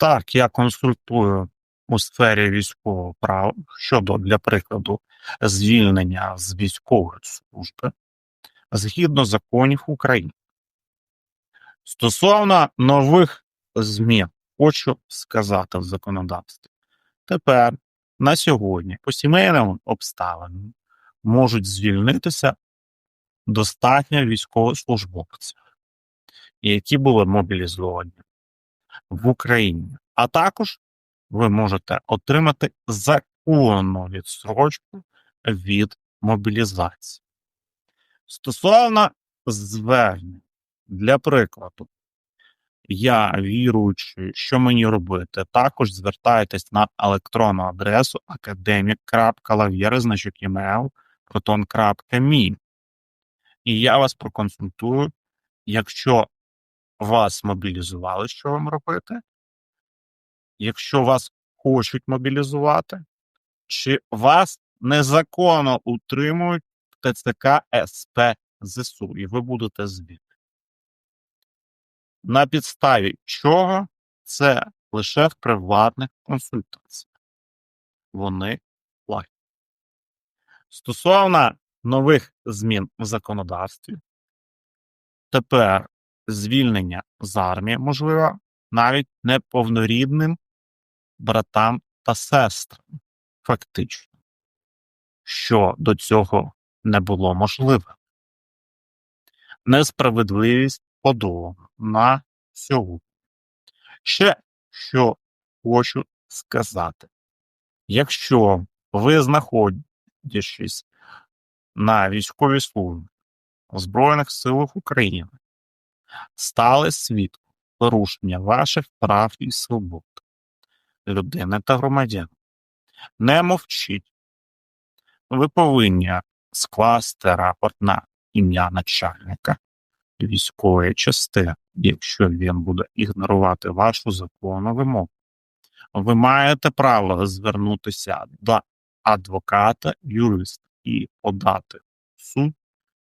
Так, я консультую у сфері військового права щодо, для прикладу, звільнення з військової служби згідно законів України. Стосовно нових змін, хочу сказати в законодавстві. Тепер на сьогодні по сімейним обставинам можуть звільнитися достатньо військовослужбовців, які були мобілізовані в Україні. А також ви можете отримати законну відстрочку від мобілізації. Стосовно звернень, для прикладу, я віруючи, що мені робити, також звертайтесь на електронну адресу academic.lavєри, значить email, proton.me. І я вас проконсультую, якщо вас мобілізували, що вам робити, якщо вас хочуть мобілізувати, чи вас незаконно утримують в ТЦК СП ЗСУ, і ви будете звільнені. На підставі чого це лише в приватних консультаціях. Вони платять. Стосовно нових змін в законодавстві, тепер звільнення з армії можливо навіть неповнорідним братам та сестрам, фактично, що до цього не було можливе. Несправедливість подолана на сьогодні. Ще що хочу сказати. Якщо ви знаходячись на військовій службі в Збройних силах України, стали свідком порушення ваших прав і свобод, людини та громадян, не мовчіть. Ви повинні скласти рапорт на ім'я начальника військової частини, якщо він буде ігнорувати вашу законну вимогу. Ви маєте право звернутися до адвоката, юриста і подати суд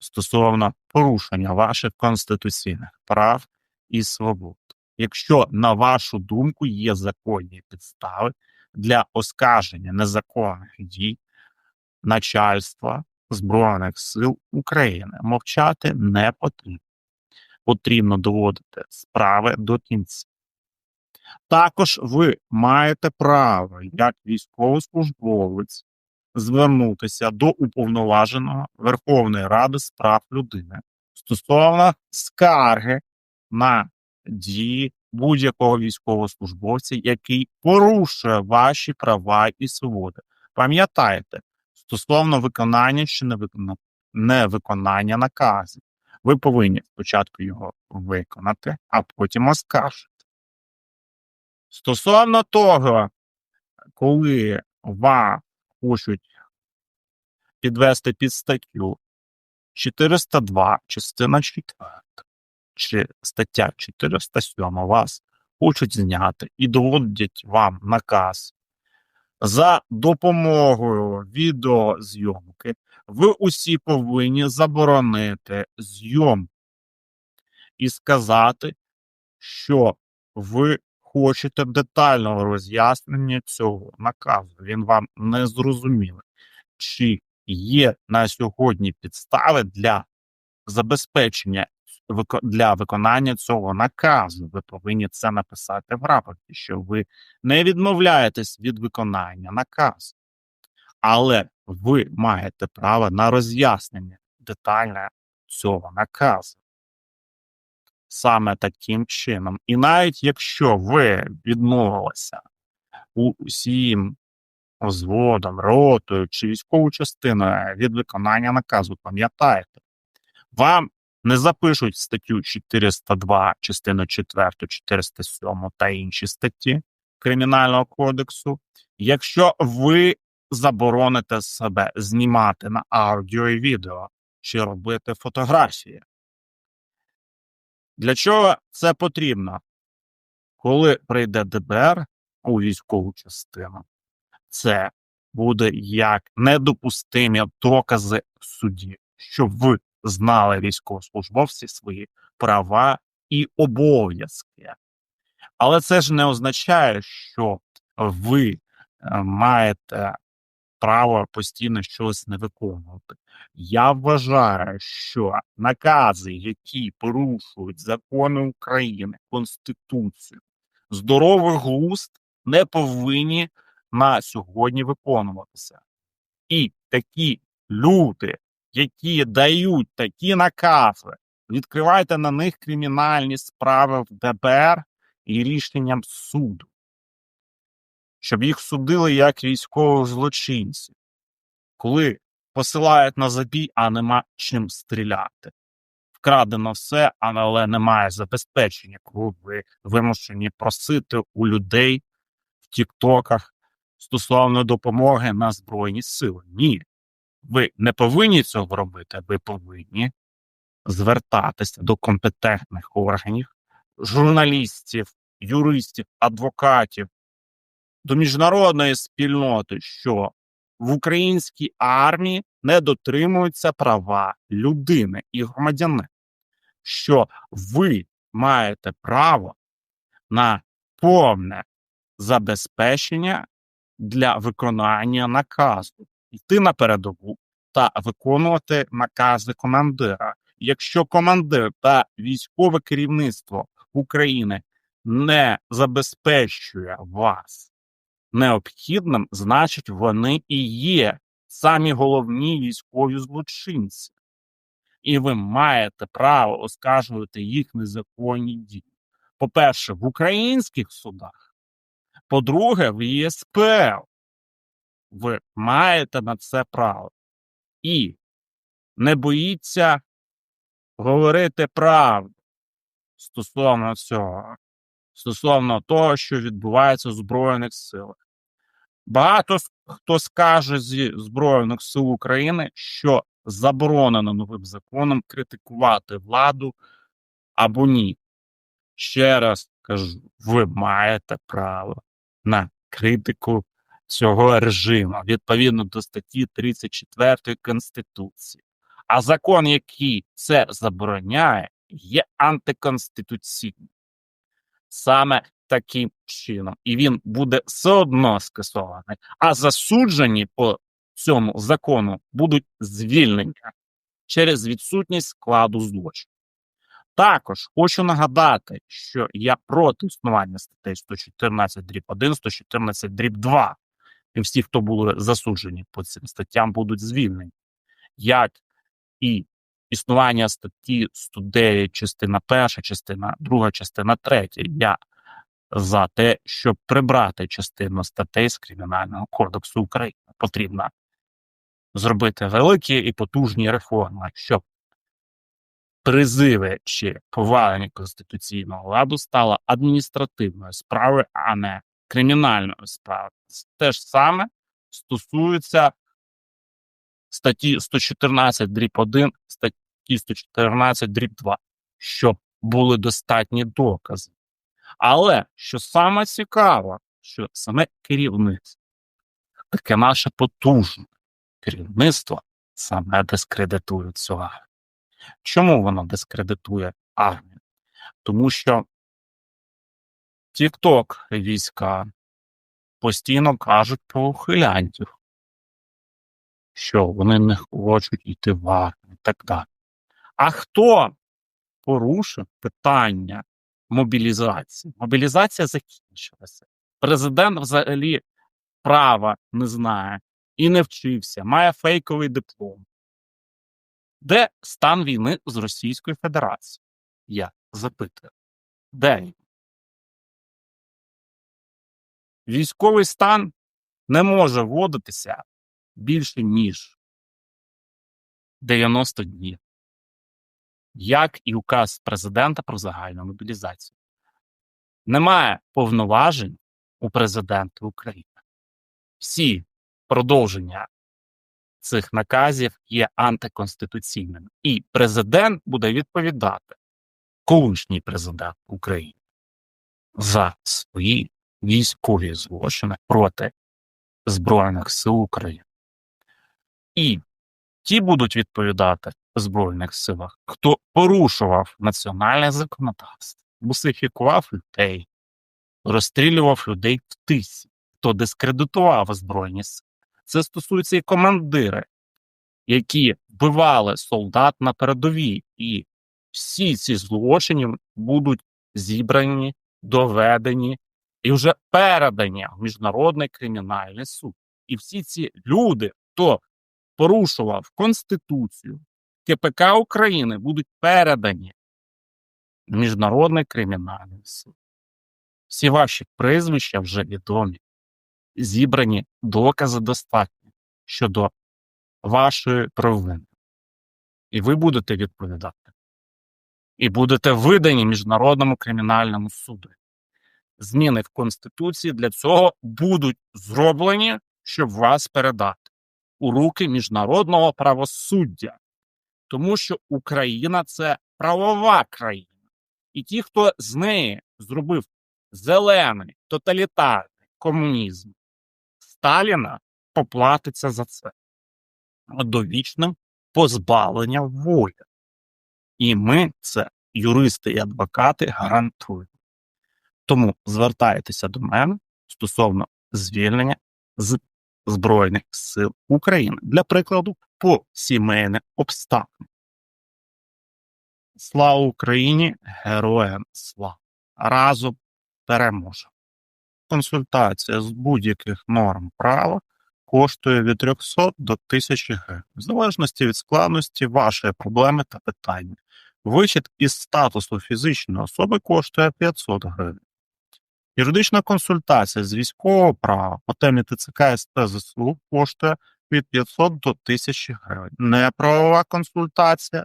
стосовно порушення ваших конституційних прав і свобод. Якщо, на вашу думку, є законні підстави для оскарження незаконних дій начальства Збройних сил України, мовчати не потрібно. Потрібно доводити справи до кінця. Також ви маєте право, як військовослужбовець, звернутися до уповноваженого Верховної Ради з прав людини стосовно скарги на дії будь-якого військовослужбовця, який порушує ваші права і свободи. Пам'ятайте, стосовно виконання чи невиконання наказів, ви повинні спочатку його виконати, а потім оскаржити. Стосовно того, коли вас хочуть підвести під статтю 402, частина 4, чи стаття 407 вас хочуть зняти і доводять вам наказ. За допомогою відеозйомки, ви усі повинні заборонити зйомку і сказати, що ви хочете детального роз'яснення цього наказу. Він вам не зрозумілий. Чи є на сьогодні підстави для забезпечення для виконання цього наказу. Ви повинні це написати в рапорті, що ви не відмовляєтесь від виконання наказу, але ви маєте право на роз'яснення детальне цього наказу. Саме таким чином. І навіть якщо ви відмовилися усім взводом, ротою чи військовою частиною від виконання наказу, пам'ятайте, вам не запишуть статтю 402, частину 4, 407 та інші статті Кримінального кодексу, якщо ви забороните себе знімати на аудіо і відео чи робити фотографії. Для чого це потрібно? Коли прийде ДБР у військову частину, це буде як недопустимі докази в суді, що ви знали військовослужбовці свої права і обов'язки. Але це ж не означає, що ви е, маєте право постійно щось не виконувати. Я вважаю, що накази, які порушують закони України, Конституцію, здоровий глузд не повинні на сьогодні виконуватися. І такі люди, які дають такі накази, відкривайте на них кримінальні справи в ДБР і рішенням суду, щоб їх судили як військових злочинців, коли посилають на забій, а нема чим стріляти. Вкрадено все, але немає забезпечення, коли ви вимушені просити у людей в тіктоках стосовно допомоги на Збройні Сили. Ні. Ви не повинні цього робити, ви повинні звертатися до компетентних органів, журналістів, юристів, адвокатів, до міжнародної спільноти, що в українській армії не дотримуються права людини і громадянина, що ви маєте право на повне забезпечення для виконання наказу, йти на передову та виконувати накази командира. Якщо командир та військове керівництво України не забезпечує вас необхідним, значить вони і є самі головні військові злочинці, і ви маєте право оскаржувати їх незаконні дії. По-перше, в українських судах, по-друге, в ЄСПЛ. Ви маєте на це право. І не боїться говорити правду стосовно цього, стосовно того, що відбувається в Збройних силах. Багато хто скаже зі Збройних сил України, що заборонено новим законом критикувати владу або ні. Ще раз кажу, ви маєте право на критику цього режиму відповідно до статті 34 Конституції. А закон, який це забороняє, є антиконституційним. Саме таким чином. І він буде все одно скасований. А засуджені по цьому закону будуть звільнені через відсутність складу злочину. Також хочу нагадати, що я проти існування статей 114 дріб 1, 114 дріб 2. І всі, хто були засуджені по цим статтям, будуть звільнені. Як і існування статті 109, частина 1, частина 2, частина 3. Я за те, щоб прибрати частину статей з Кримінального кодексу України. Потрібно зробити великі і потужні реформи, щоб призиви чи повалення конституційного ладу стало адміністративною справою, а не кримінальною справою. Те ж саме стосується статті 114 дріб 1, статті 114 дріб 2, щоб були достатні докази. Але що саме цікаво, що саме керівництво, таке наше потужне керівництво саме дискредитує цю армію. Чому воно дискредитує армію? Тому що Тікток війська постійно кажуть про ухилянтів, що вони не хочуть йти в армію і так далі. А хто порушив питання мобілізації? Мобілізація закінчилася. Президент взагалі права не знає і не вчився, має фейковий диплом. Де стан війни з Російською Федерацією? Я запитую. Де? Військовий стан не може вводитися більше, ніж 90 днів, як і указ президента про загальну мобілізацію. Немає повноважень у президента України. Всі продовження цих наказів є антиконституційними. І президент буде відповідати, колишній президент України, за свої військові злочини проти Збройних сил України. І ті будуть відповідати Збройних силах, хто порушував національне законодавство, бусифікував людей, розстрілював людей в тисі, хто дискредитував Збройні сили. Це стосується і командири, які вбивали солдат на передовій, і всі ці злочини будуть зібрані, доведені і вже передані в міжнародний кримінальний суд. І всі ці люди, хто порушував Конституцію, КПК України, будуть передані міжнародний кримінальний суд. Всі ваші прізвища вже відомі, зібрані докази достатні щодо вашої провини. І ви будете відповідати. І будете видані Міжнародному кримінальному суду. Зміни в Конституції для цього будуть зроблені, щоб вас передати у руки міжнародного правосуддя. Тому що Україна це правова країна. І ті, хто з неї зробив зелений тоталітарний комунізм Сталіна, поплатиться за це довічним позбавленням волі. І ми це, юристи і адвокати, гарантуємо. Тому звертайтеся до мене стосовно звільнення з Збройних сил України для прикладу по сімейним обставинам. Слава Україні! Героям слава! Разом переможемо! Консультація з будь-яких норм права коштує від 300 до 1000 гривень, в залежності від складності вашої проблеми та питання. Вихід із статусу фізичної особи коштує 500 гривень. Юридична консультація з військового права по темі ТЦК СП ЗСУ коштує від 500 до 1000 гривень. Неправова консультація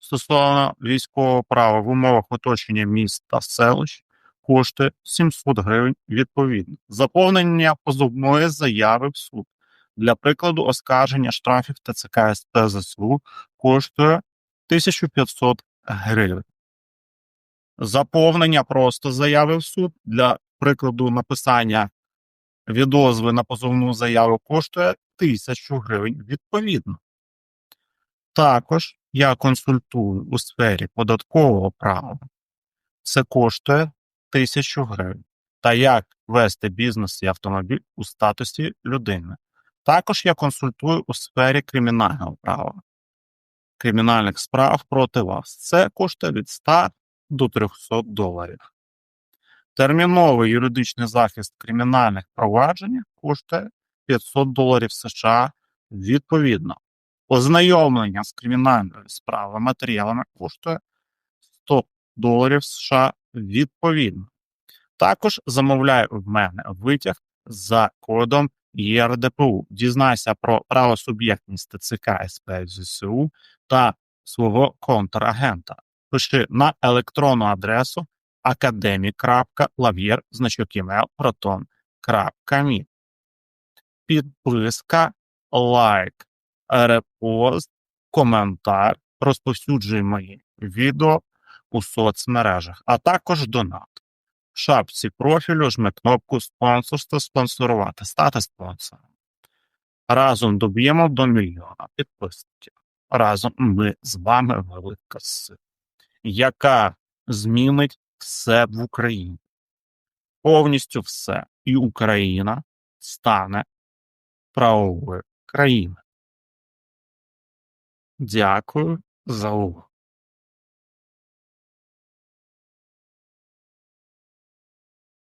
стосовно військового права в умовах оточення міст та селищ коштує 700 гривень відповідно. Заповнення позовної заяви в суд. Для прикладу, оскарження штрафів ТЦК СП ЗСУ коштує 1500 гривень. Заповнення просто заяви в суд для прикладу написання відозви на позовну заяву коштує 1000 гривень відповідно. Також я консультую у сфері податкового права. Це коштує 1000 гривень. Та як вести бізнес і автомобіль у статусі людини. Також я консультую у сфері кримінального права, кримінальних справ проти вас. Це коштує від 100 до 300 доларів. Терміновий юридичний захист кримінальних проваджень коштує 500 доларів США відповідно. Ознайомлення з кримінальною справою матеріалами коштує 100 доларів США відповідно. Також замовляю в мене витяг за кодом ЄРДПУ. Дізнайся про правосуб'єктність ТЦК СП ЗСУ та свого контрагента. Пиши на електронну адресу academic.lavier, значок email, proton.me. Підписка, лайк, репост, коментар, розповсюджуй мої відео у соцмережах, а також донат. В шапці профілю жми кнопку спонсорство спонсорувати, стати спонсором. Разом доб'ємо до мільйона підписників. Разом ми з вами велика сила, яка змінить все в Україні. Повністю все. І Україна стане правовою країною. Дякую за увагу.